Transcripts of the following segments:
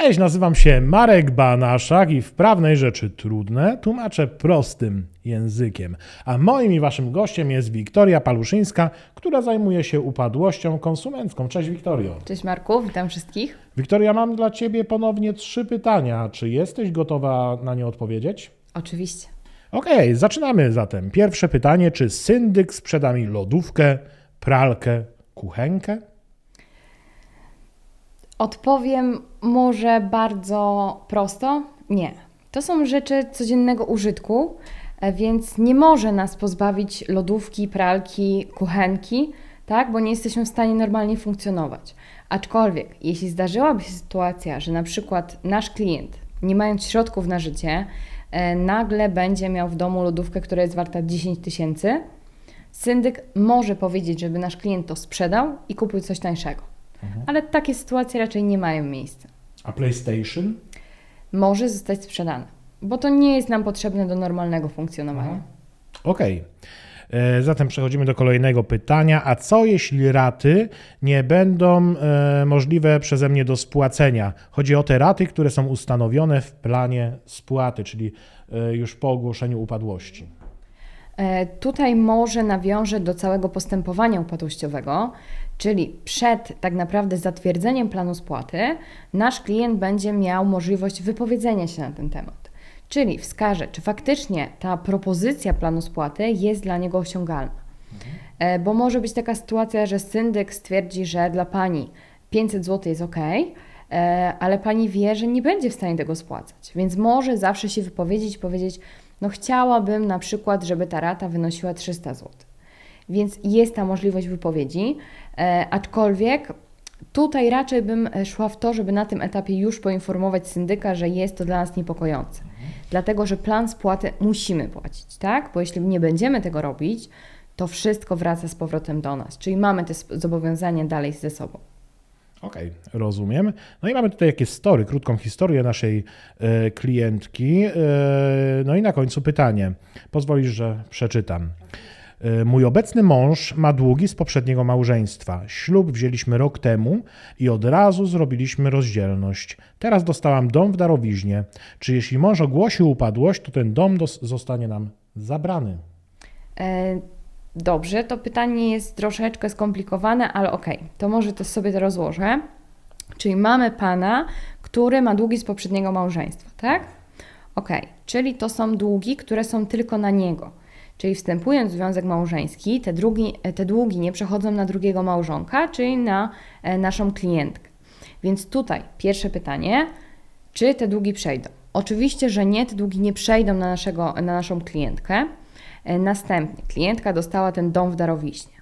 Cześć, nazywam się Marek Banaszak i wprawnej rzeczy trudne tłumaczę prostym językiem. A moim i waszym gościem jest Wiktoria Paluszyńska, która zajmuje się upadłością konsumencką. Cześć Wiktorio. Cześć Marku, witam wszystkich. Wiktoria, mam dla ciebie ponownie trzy pytania. Czy jesteś gotowa na nie odpowiedzieć? Oczywiście. Okej, zaczynamy zatem. Pierwsze pytanie, czy syndyk sprzeda mi lodówkę, pralkę, kuchenkę? Odpowiem może bardzo prosto. Nie. To są rzeczy codziennego użytku, e, więc nie może nas pozbawić lodówki, pralki, kuchenki, tak, bo nie jesteśmy w stanie normalnie funkcjonować. Aczkolwiek, jeśli zdarzyłaby się sytuacja, że na przykład nasz klient, nie mając środków na życie, e, nagle będzie miał w domu lodówkę, która jest warta 10 tysięcy, syndyk może powiedzieć, żeby nasz klient to sprzedał i kupił coś tańszego. Ale takie sytuacje raczej nie mają miejsca. A PlayStation? Może zostać sprzedane, bo to nie jest nam potrzebne do normalnego funkcjonowania. Okej. E, Zatem przechodzimy do kolejnego pytania. A co jeśli raty nie będą e, możliwe przeze mnie do spłacenia? Chodzi o te raty, które są ustanowione w planie spłaty, czyli e, już po ogłoszeniu upadłości. E, Tutaj może nawiążę do całego postępowania upadłościowego, czyli przed tak naprawdę zatwierdzeniem planu spłaty, nasz klient będzie miał możliwość wypowiedzenia się na ten temat. Czyli wskaże, czy faktycznie ta propozycja planu spłaty jest dla niego osiągalna. E, Bo może być taka sytuacja, że syndyk stwierdzi, że dla pani 500 zł jest ok, ale pani wie, że nie będzie w stanie tego spłacać. Więc może zawsze się wypowiedzieć, powiedzieć: No, chciałabym na przykład, żeby ta rata wynosiła 300 zł. Więc jest ta możliwość wypowiedzi, e, aczkolwiek tutaj raczej bym e, szła w to, żeby na tym etapie już poinformować syndyka, że jest to dla nas niepokojące. Dlatego, że plan spłaty musimy płacić, tak? Bo jeśli nie będziemy tego robić, to wszystko wraca z powrotem do nas, czyli mamy te zobowiązania dalej ze sobą. Okej, rozumiem. No i mamy tutaj jakieś story, krótką historię naszej e, klientki. No i na końcu pytanie. Pozwolisz, że przeczytam. E, Mój obecny mąż ma długi z poprzedniego małżeństwa. Ślub wzięliśmy rok temu i od razu zrobiliśmy rozdzielność. Teraz dostałam dom w darowiźnie. Czy jeśli mąż ogłosił upadłość, to ten dom zostanie nam zabrany? E, Dobrze, to pytanie jest troszeczkę skomplikowane, ale okej, to może to sobie to rozłożę. Czyli mamy pana, który ma długi z poprzedniego małżeństwa, tak? Okej, czyli to są długi, które są tylko na niego. Czyli wstępując w związek małżeński, te, drugi, te długi nie przechodzą na drugiego małżonka, czyli na e, naszą klientkę. Więc tutaj pierwsze pytanie, czy te długi przejdą? Oczywiście, że nie, te długi nie przejdą na, naszego, na naszą klientkę. E, Następnie klientka dostała ten dom w darowiźnie.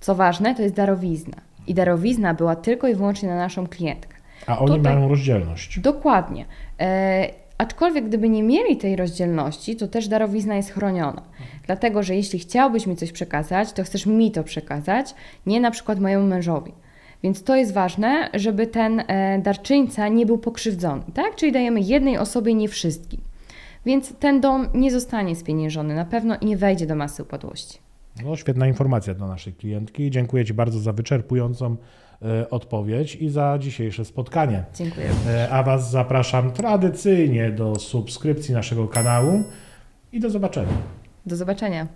Co ważne, to jest darowizna. I darowizna była tylko i wyłącznie na naszą klientkę. A oni Tutaj- mają rozdzielność. Dokładnie. Aczkolwiek gdyby nie mieli tej rozdzielności, to też darowizna jest chroniona. Dlatego, że jeśli chciałbyś mi coś przekazać, to chcesz mi to przekazać, nie na przykład mojemu mężowi. Więc to jest ważne, żeby ten e, darczyńca nie był pokrzywdzony, tak? Czyli dajemy jednej osobie, nie wszystkim. Więc ten dom nie zostanie spieniężony na pewno i nie wejdzie do masy upadłości. No, świetna informacja dla naszej klientki. Dziękuję Ci bardzo za wyczerpującą e, odpowiedź i za dzisiejsze spotkanie. Dziękuję. E, A Was zapraszam tradycyjnie do subskrypcji naszego kanału i do zobaczenia. Do zobaczenia.